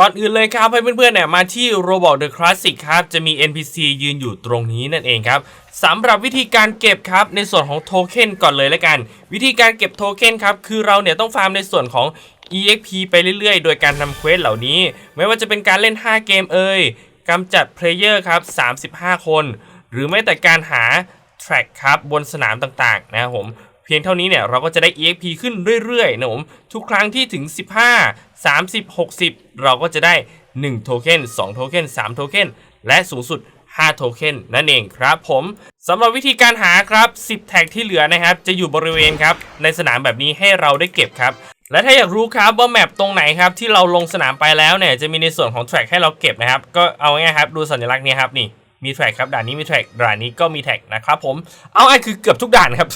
ก่อนอื่นเลยครับให้เพื่อนๆเนี่ยมาที่ Roblox The Classic ครับ จะมี NPC ยืนอยู่ตรงนี้นั่นเองครับสำหรับวิธีการเก็บครับในส่วนของโทเค็นก่อนเลยละกัน วิธีการเก็บโทเค็นครับคือเราเนี่ยต้องฟาร์มในส่วนของ EXP ไปเรื่อยๆ โดยการทำเควสเหล่านี้ ไม่ว่าจะเป็นการเล่น 5 เกมเอ่ยกำจัดเพลเยอร์ครับ35 คน หรือแม้แต่การหาแทร็กครับบนสนามต่างๆนะครับผม เพียงเท่านี้เนี่ยเราก็จะได้ EXP ขึ้นเรื่อยๆนะผมทุกครั้งที่ถึง 15 30 60 เราก็จะได้ 1 โทเค็น2 โทเค็น3 โทเค็นและสูงสุด 5 โทเค็นนั่นเองครับผมสำหรับวิธีการหาครับ 10 แท็กที่เหลือนะครับ จะอยู่บริเวณครับ ในสนามแบบนี้ให้เราได้เก็บครับและถ้าอยากรู้ครับว่าแมปตรงไหนครับที่เราลงสนามไปแล้วเนี่ยจะมีในส่วนของแทร็กให้เราเก็บนะครับ ก็เอาง่ายครับดูสัญลักษณ์นี้ครับนี่ มีแท็กครับด่านนี้มีแท็กด่านนี้ก็มีแท็กนะครับผมเอาไอ้คือเกือบทุกด่านครับ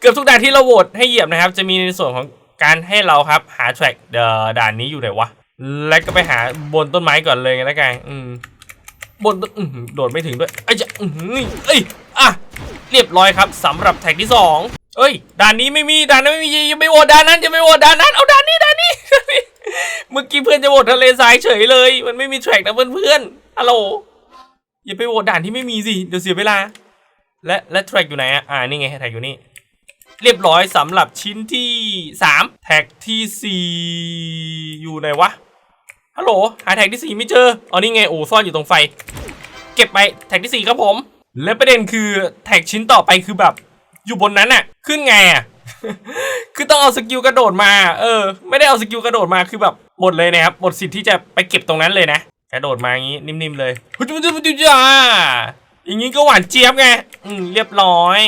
เกือบทุกด่านที่เราโหวตให้เหยียบนะครับ จะมีในส่วนของการให้เราครับหาแท็กเดด่านนี้อยู่ไหนวะแล้วก็ไปหาบนต้นไม้ก่อนเลยนแล้วกันอืมบนต้นโดดไม่ถึงด้วยไอ้จะอื้อหือเอ้ยอะเรียบร้อยครับสำหรับแท็กที่สองเอ้ยด่านนี้ไม่มีด่านนั้นไม่มียังไม่โหวตด่านนั้นจะไม่โหวตด่านนั้นเอาด่านนี้ด่านนี้เมื่อกี้เพื่อนจะโหวตทะเลทรายเฉยเลย มันไม่มีแท็กนะเพื่อนๆฮัลโหล อย่าไปโหวตด่านที่ไม่มีสิ เดี๋ยวเสียเวลา และและแทร็กอยู่ไหนอะอ่านี่ไงแท็กอยู่นี่ เรียบร้อยสำหรับชิ้นที่ 3 แท็กที่ 4 อยู่ไหนวะ ฮัลโหล หาแท็กที่ 4 ไม่เจออ๋อนี่ไงโอ้ซ่อนอยู่ตรงไฟ เก็บไปแท็กที่ 4 ครับผม และประเด็นคือแท็กชิ้นต่อไปคือแบบอยู่บนนั้นอะขึ้นไงอะคือต้องเอาสกิลกระโดดมา เออ ไม่ได้เอาสกิลกระโดดมาคือแบบหมดเลยนะครับ หมดสิทธิ์ที่จะไปเก็บตรงนั้นเลยนะ กระโดดมาอย่างงี้นิ่มๆเลยฮึจุจุจุจ้าอย่างงี้ก็หวานเจี๊ยบไงอืมเรียบร้อย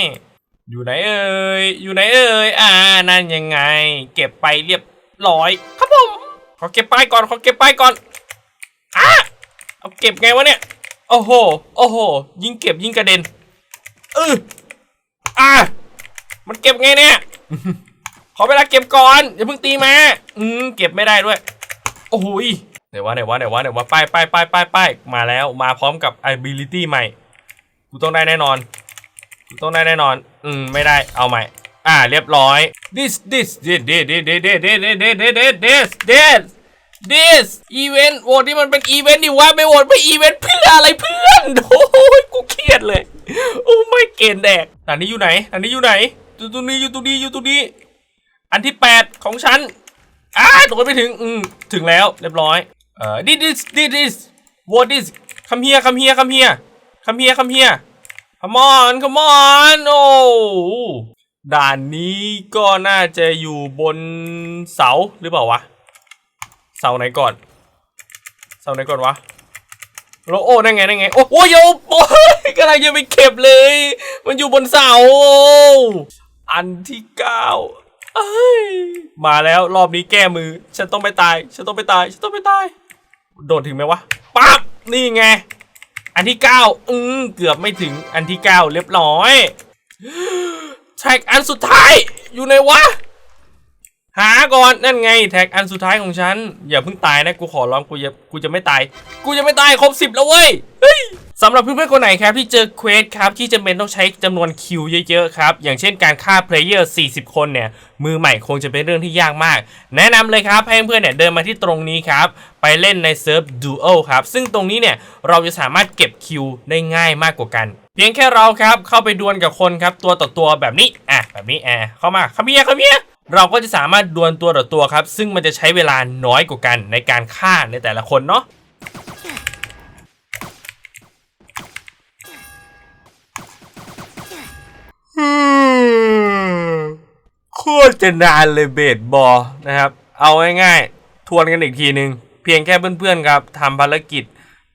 อยู่ไหนเอ่ยอยู่ไหนเอ่ยอ่านั่นยังไง เก็บไปเรียบร้อย ครับผมขอเก็บป้ายก่อนขอเก็บป้ายก่อนอะเอาเก็บไงวะเนี่ยโอ้โหโอ้โหยิ่งเก็บยิ่งกระเด็นเอออะมันเก็บไงเนี่ยขอเวลาเก็บก่อนอย่าเพิ่งตีมา อืมเก็บไม่ได้ด้วย โอ้โหย ไหนวะไหนวะไหนวะไหนวะป้ายป้ายป้ายป้ายป้ายมาแล้วมาพร้อมกับ ability ใหม่ กูต้องได้แน่นอน กูต้องได้แน่นอน อืม ไม่ได้เอาใหม่ อ่า เรียบร้อย this this this this this this this this this this this this this event โหวตที่มันเป็นอีเวนต์ดิวะไม่โหวตไม่อีเวนต์เพื่ออะไรเพื่อนโอ้ยกูเครียดเลยโอ้ไม่เกณฑ์แดกอันนี้อยู่ไหน อันนี้อยู่ไหนอยู่ตรงนี้อยู่ตรงนี้อยู่ตรงนี้อันที่แปดของฉันอ่าโดนไปถึง อืม ถึงแล้ว เรียบร้อย เอ่อ this this this this what this come here come here come here come here come here come on come on โอ้ด่านนี้ก็น่าจะอยู่บนเสาหรือเปล่าวะ เสาไหนก่อน เสาไหนก่อนวะแล้วโอ้นั่นไงนั่นไง โอ้โอ้ยโยโอ้ยกำลังจะไปเก็บเลย มันอยู่บนเสา อันที่เก้ามาแล้วรอบนี้แก้มือ ฉันต้องไม่ตาย ฉันต้องไม่ตาย ฉันต้องไม่ตาย โดดถึงไหมวะปั๊บนี่ไง อันที่เก้าอืมเกือบไม่ถึงอันที่เก้าเรียบร้อยแท็กอันสุดท้ายอยู่ไหนวะ หาก่อนนั่นไงแท็กอันสุดท้ายของฉัน อย่าเพิ่งตายนะกูขอร้องกูจะกูจะไม่ตาย กูจะไม่ตายครบสิบแล้วเว้ยเฮ้ยสำหรับเพื่อนๆคนไหนครับที่เจอเควสครับที่จำเป็นต้องใช้จำนวนคิวเยอะๆครับอย่างเช่นการฆ่าเพลเยอร์40 คนเนี่ยมือใหม่คงจะเป็นเรื่องที่ยากมาก แนะนำเลยครับให้เพื่อนๆเนี่ยเดินมาที่ตรงนี้ครับไปเล่นในเซิร์ฟดูโอครับซึ่งตรงนี้เนี่ยเราจะสามารถเก็บคิวได้ง่ายมากกว่ากันเพียงแค่เราครับเข้าไปดวลกับคนครับตัวต่อตัวแบบนี้อะแบบนี้แอะเข้ามาขมียขมีย เราก็จะสามารถดวลตัวต่อตัวครับ ซึ่งมันจะใช้เวลาน้อยกว่ากันในการฆ่าในแต่ละคนเนาะโคตรจะนานเลยเบสบอนะครับ เอาง่ายๆ ทวนกันอีกทีหนึ่งเพียงแค่เพื่อนๆครับทำภารกิจ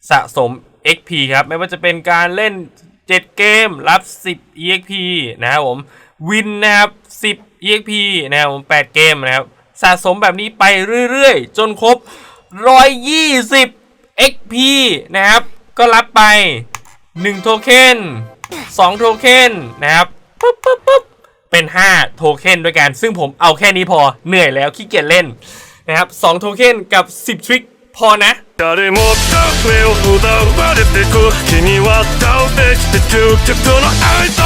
สะสม XP ครับ ไม่ว่าจะเป็นการเล่น 7 เกม รับ 10 EXP นะครับผม วินนะครับ 10 EXP นะครับผม 8 เกมนะครับ สะสมแบบนี้ไปเรื่อยๆ จนครบ 120 XP นะครับ ก็รับไป 1 โทเค็น2 โทเค็นนะครับปุ๊บปุ๊บปุ๊บ เป็น 5 โทเค็นด้วยกัน ซึ่งผมเอาแค่นี้พอ เหนื่อยแล้วขี้เกียจเล่นนะครับ 2 โทเค็นกับ 10 ทริคพอนะ 誰もが目を奪われてく君は倒べきて究極の愛だ